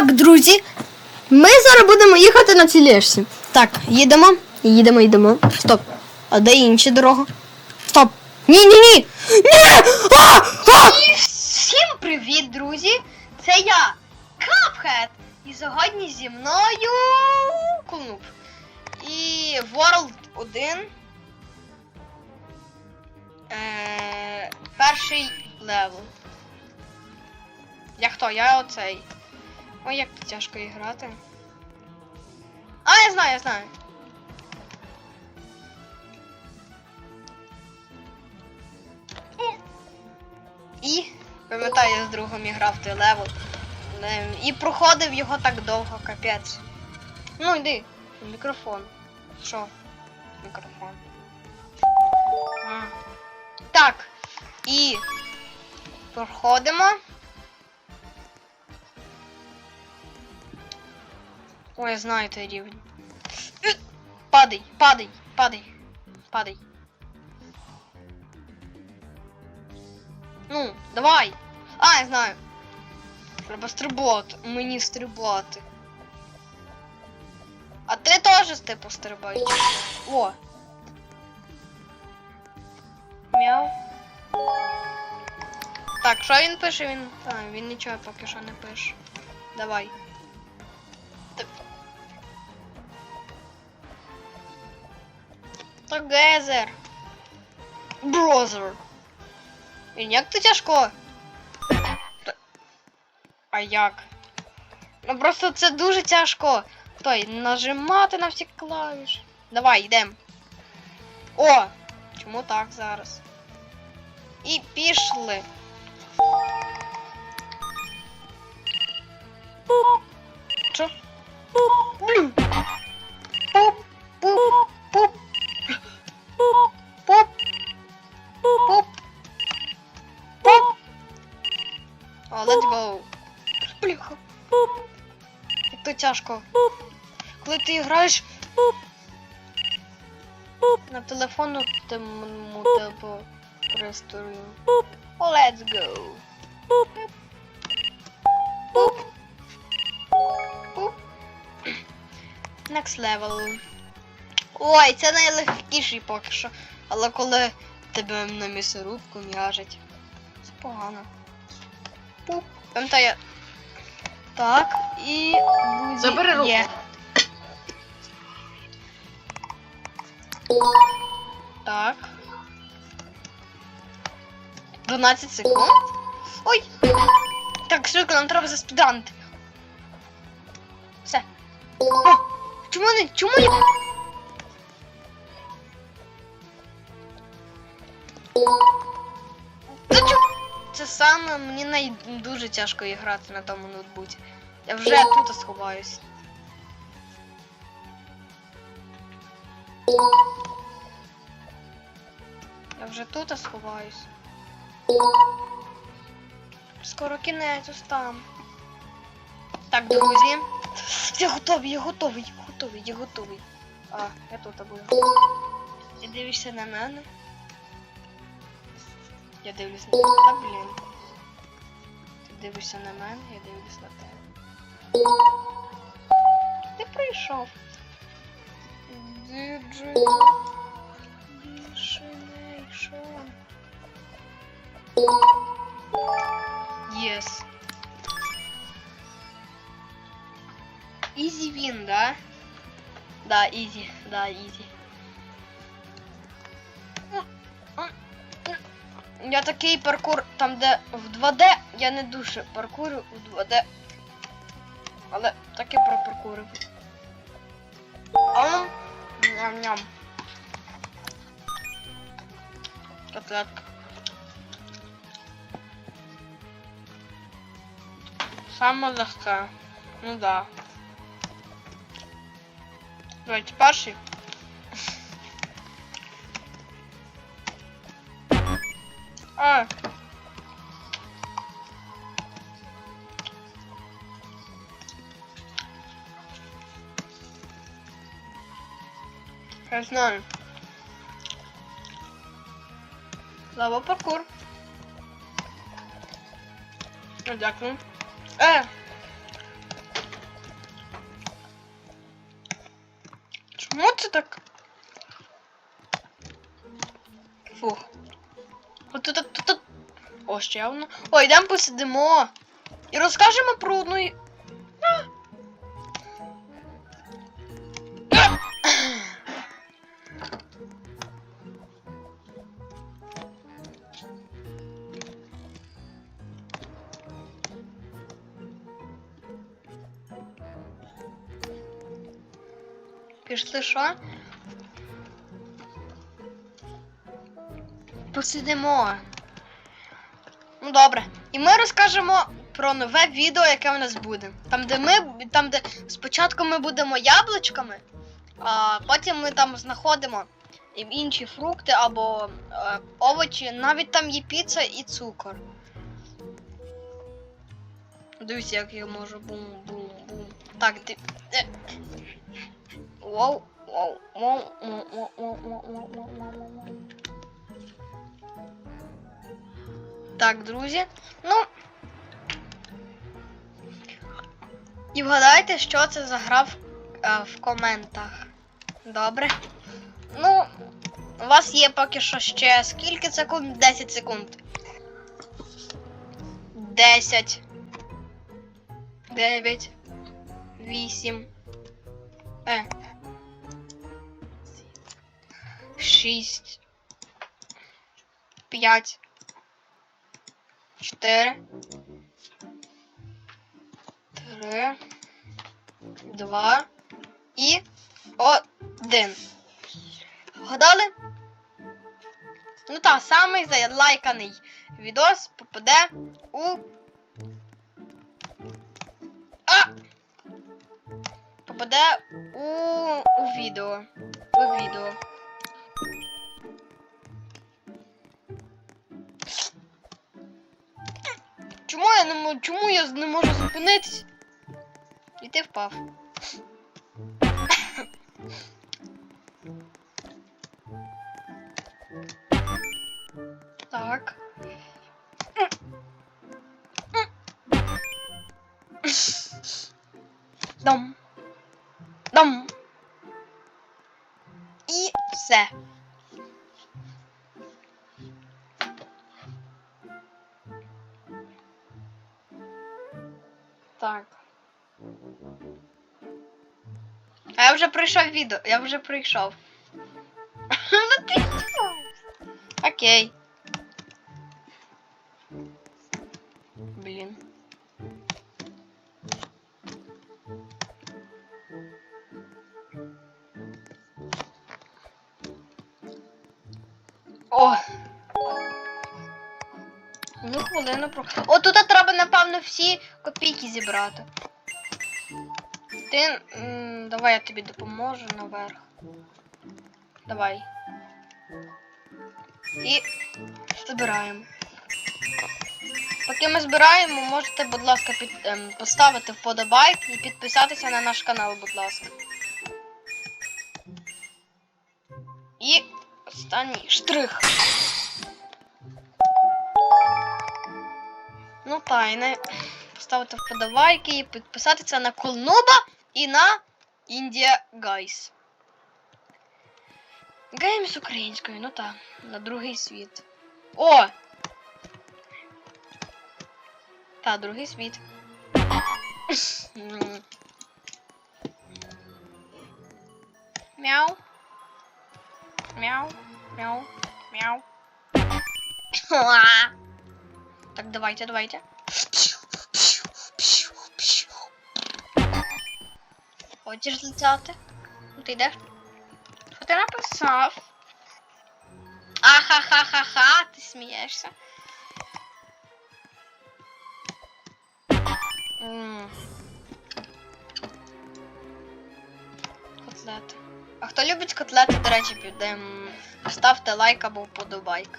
Так, друзі, ми зараз будемо їхати на тележці. Так, їдемо, їдемо, їдемо. Стоп. А де інша дорога? Стоп. Ні, ні! А! А! Всім привіт, друзі! Це я, Капхед. І сьогодні зі мною Кулнуп. І World 1. Е, перший левел. Я хто? Я оцей. Ой, як тяжко і грати. А, я знаю, я знаю. І пам'ятаю, я з другом і грав той левел. І проходив його так довго, капець. Ну йди, мікрофон. Що? Мікрофон. А. Так. І проходимо. Ой, я знаю той рівень. Е, Падай, падай, падай, падай. Ну, давай. А, я знаю. Треба стрибати. Мені стрибати. А ти теж типу стрибай. О. Мяу. Так, що він пише? Він. А, він нічого поки що не пише. Давай. Together. Brother. Він як то тяжко? А як? Ну просто це дуже тяжко. Той, нажимати на всі клавіші. Давай, йдемо. О! Чому так зараз? І пішли. Що? Блін. О, let's go. Бляха. Як то тяжко. Коли ти граєш на телефону тему типу пристрою. Let's go. Пуп. Пуп. Next level. Ой, це найлегкіший поки що. Але коли тебе на місорубку м'яжуть. Це погано. Пуп. Пам'ятаю. Так, і друзі, Забери руку. є. Так. 12 секунд. Ой! Так, швидко, нам треба заспіданити. Все. О, чому не? Чому я? Саме мені най... дуже тяжко грати на тому ноутбуці. Я вже тут сховаюсь. Я вже тут сховаюсь. Скоро кінець ось там. Так, друзі. Я готовий, я готовий, я готовий, я готовий. А, я тут буду. Ти дивишся на мене? Я дивлюсь на тебе. Та блін. Дивишся на мене, я дивлюсь на тебе. Ти прийшов. Діджи. Destination. Yes. Easy win, да? Да, easy, да, easy. Я такий паркур там, де в 2D, я не дуже паркурю в 2D. Але таки пропаркурив. Ам, ням-ням. Котлетка. Саме легке. Ну да. Давайте перший. А. Я знаю. Слава паркур. Ну, дякую. Е! Чому це так? Фух. От тут, тут, тут. О, ще одна. О, йдемо посидимо. І розкажемо про одну. Пішли що? Посидимо. Ну добре. І ми розкажемо про нове відео, яке у нас буде. Там, де ми. Там, де спочатку ми будемо яблучками, а потім ми там знаходимо інші фрукти або е, овочі. Навіть там є піца і цукор. Дивіться, як я можу бум-бум-бум. Так, ти. Е. Воу, воу, воу, воу, воу, воу, воу, воу, воу, воу, Так, друзі. Ну. І вгадайте, що це за гра в, е, в коментах. Добре. Ну, у вас є поки що ще скільки секунд? 10 секунд. 10. 9. 8. Е. 6. 5. 4. 3. 2. І 1. Вгадали? Ну та, самий залайканий відос попаде у. А! Попаде у, у відео. У відео. Чому я не можу. Чому я не можу зупинитись? І ти впав. Так. Вже пройшов відео, я вже пройшов. Ну? Окей. Блін. О! Ну, хвилину про. О, тут треба, напевно, всі копійки зібрати. Ти. Давай я тобі допоможу наверх. Давай. І збираємо. Поки ми збираємо, можете, будь ласка, під, ем, поставити вподобайк і підписатися на наш канал, будь ласка. І останній штрих. Ну, тайне. Поставити вподобайки і підписатися на Колнуба і на Індія Гайс. Геймс українською, ну та, на другий світ. О! Та, другий світ. Мяу. Мяу. Мяу. Мяу. Так, давайте, давайте. Хочеш летяти? Ну ти йдеш? Що ти написав? Ахахахаха, ти смієшся. Котлети. А хто любить котлети, до речі, під, ем, ставте лайк або вподобайк.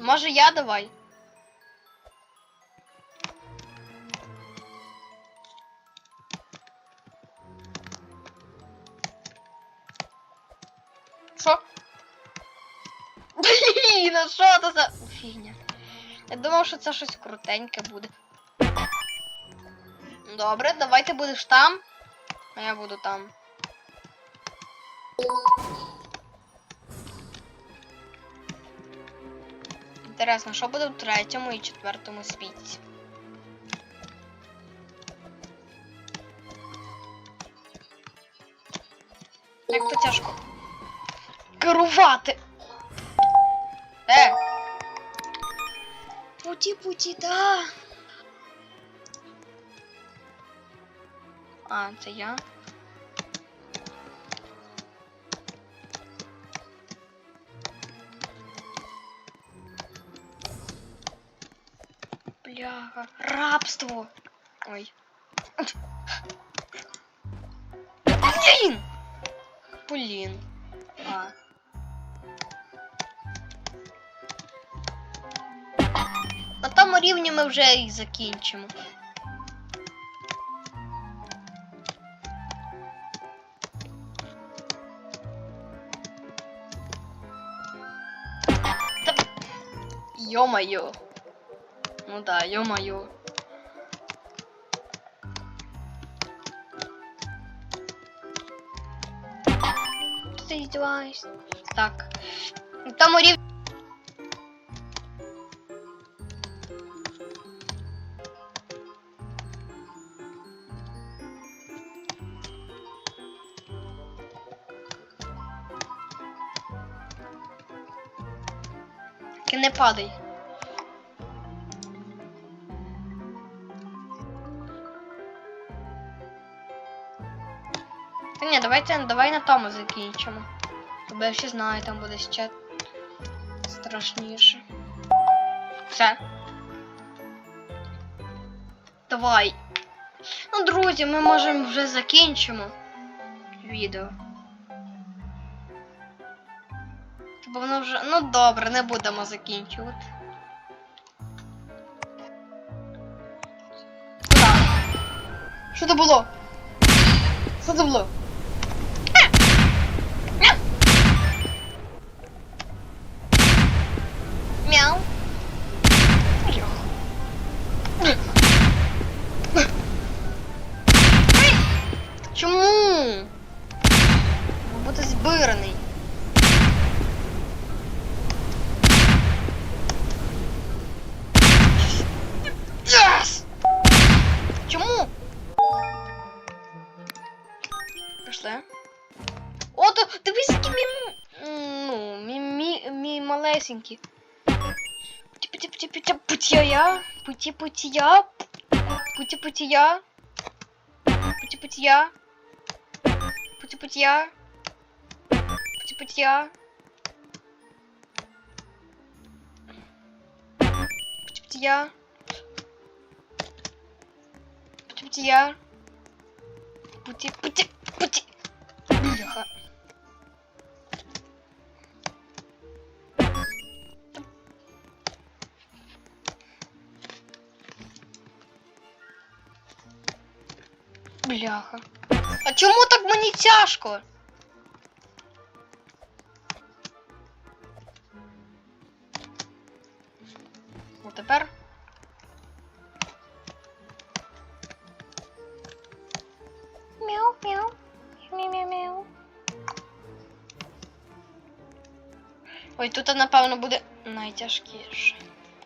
Може я давай. Що? Блін, а що це за фігня? Я думав, що це щось крутеньке буде. Добре, давай ти будеш там, а я буду там. Інтересно, що буде в третьому і четвертому світі? Як то тяжко керувати. Е. Путі, путі, да. А, це я. Бляха, рабство. Ой. Блін! Блін. А. На тому рівні ми вже і закінчимо. Та... Ё-моё. Ну да, ё-моё. Ты издеваешься? Так. На тому рівні. Тільки не падай. Давайте, давай на тому закінчимо. Бо я ще знаю, там буде ще страшніше. Все. Давай. Ну, друзі, ми можемо вже закінчимо відео. Бо воно вже. Ну добре, не будемо закінчувати. Що це було? Що це було? Мав бути збираний. Yes! Чому? Пішли. О, то дивись, які мі... Ну, мі, мі, мі малесенькі. Путі, путі, путі, путі, путія, путі, путія, путі, Путі, путія. Путі, путі, путі. Бляха. Бляха. А чому так мені тяжко? Ну тепер. Мяу, мяу. Мяу, мяу, мяу. Ой, тут напевно буде найтяжкіше.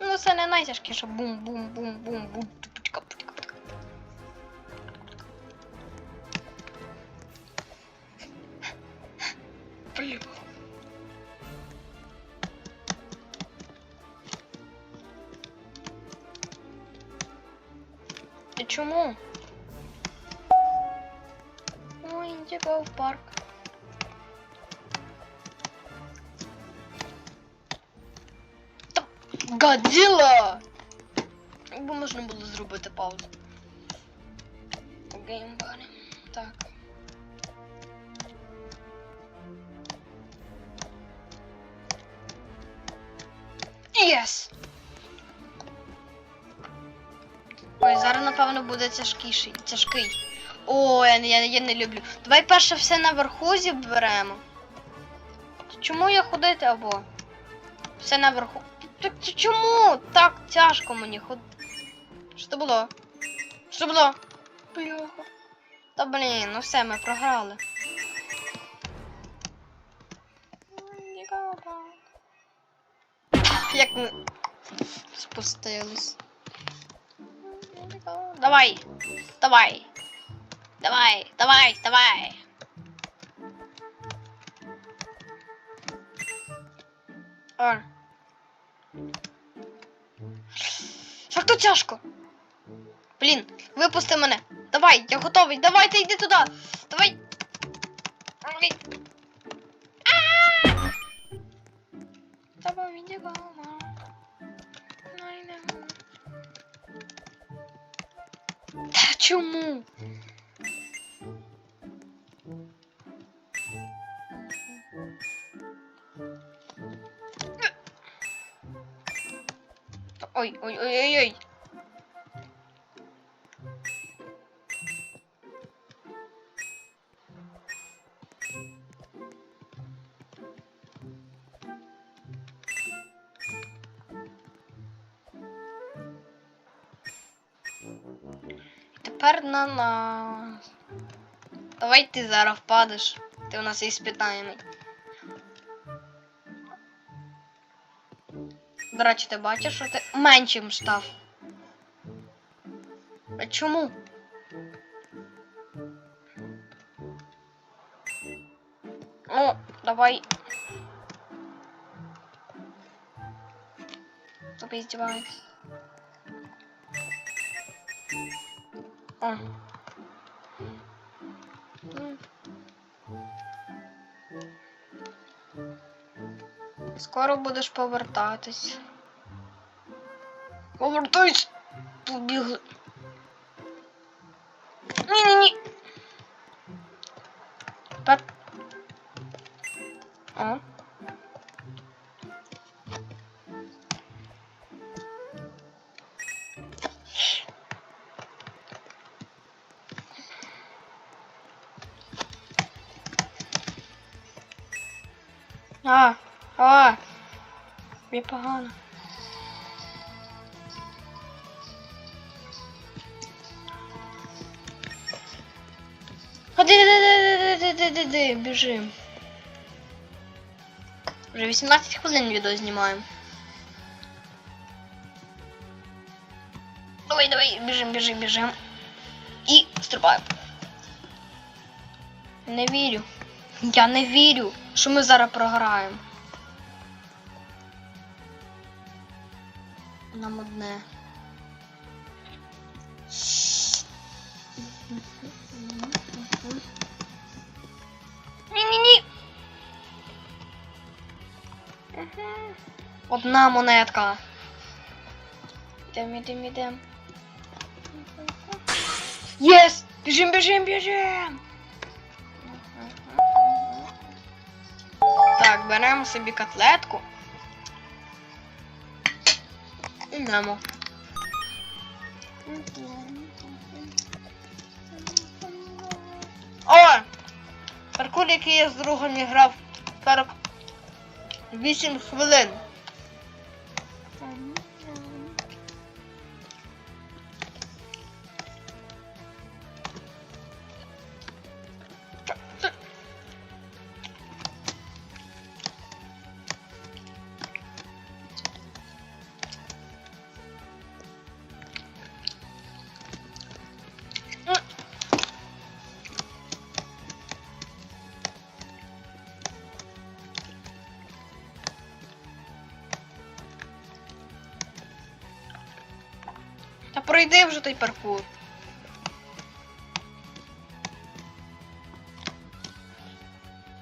Ну, це не найтяжкіше. Бум-бум-бум-бум-бум. Чому? Ой, Індіго в парк. Годзilla! Якби можна було зробити паузу. Геймбари. Зараз, напевно, буде тяжкіший. Тяжкий. О, я, я, я не люблю. Давай перше все наверху зіберемо. Чому я ходити або? Все наверху. Так чому так тяжко мені ходити? Що було? Що було? Бляха. Та блін, ну все, ми програли. Як ми спустились. Давай, давай. Давай, давай, давай. О. Як тяжко. Блін, випусти мене. Давай, я готовий. Давайте йди туди. Давай. Ай. А! Давай, Та чому? Ой, ой, ой, ой, ой. Тепер на нас. Давай ти зараз впадеш. Ти у нас іспитаємий. До речі, ти бачиш, що ти меншим став. А чому? О, давай. Тобі издеваюсь. М. Скоро будеш повертатись. Повертайся! Побігли. Ні-ні-ні. Тепер. О. А, а, мені погано. Ходи, ди, ди, ди, ди, ди, ди, біжим. Вже 18 хвилин відео знімаємо. Давай, давай, біжим, біжим, біжим. І стрибаємо. Не вірю. Я не вірю, що ми зараз програємо. Нам одне. Ні-ні-ні. Одна монетка. Ідем, ідем, ідем. Єс! Біжим, біжим, біжим! Так, беремо собі котлетку. Ідемо. О! Паркур, який я з другом грав 48 хвилин. Пройди вже той паркур.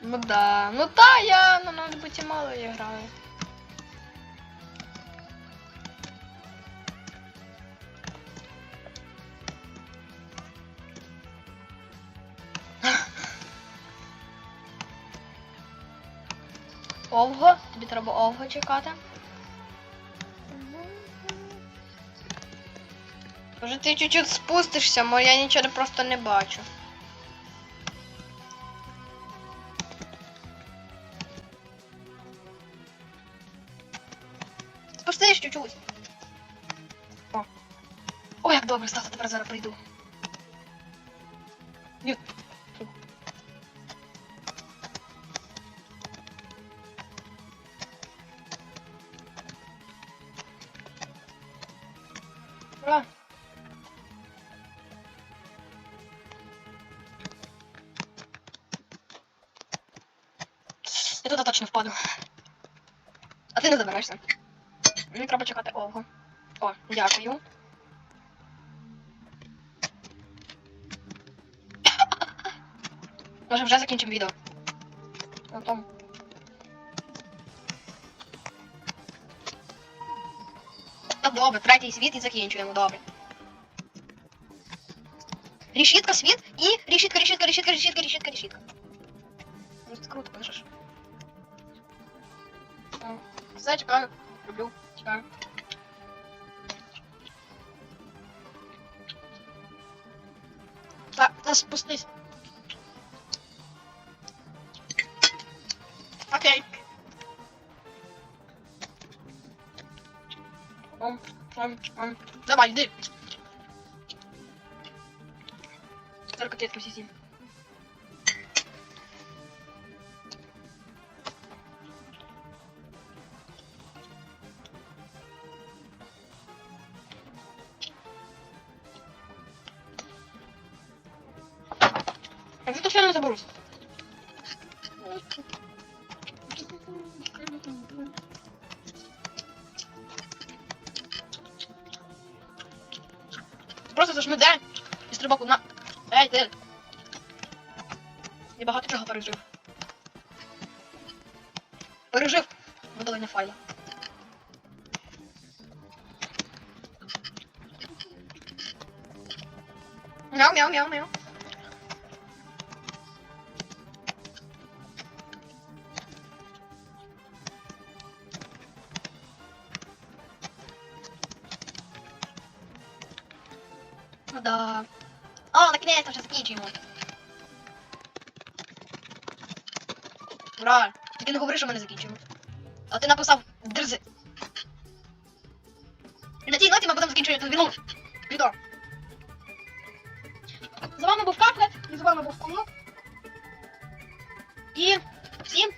Ну да. Ну та я на ноутбуці мало я граю. Овго, тобі треба овго чекати. Може ти чуть-чуть спустишся, бо я нічого просто не бачу. Спустиш чуть-чуть. О. О, як добре стало, тепер зараз прийду. Ти. Мені треба чекати Олгу. О, дякую. Може вже закінчимо відео. На тому. Так, добре, третій світ і закінчуємо, добре. Решітка, світ і решітка, решітка, решітка, решітка, решітка, решітка. Ну, це круто, пишеш. О, Все, чекаю. Люблю. Чекаю. Так, та спустись. Окей. Ом, ом, ом. Давай, йди. Только клетки всі А ти точно не заберусь. Просто зажми де і стрибок на. Ей, ти. Я багато чого пережив. Пережив видалення файла. Мяу, да. О, наконец-то вже закінчуємо. Ура! Тільки не говори, що ми не закінчуємо. А ти написав дерзи. І на цій ноті ми будемо закінчувати війну. Відео. З вами був Каплет, і з вами був Кумок. І всім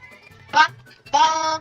па-па.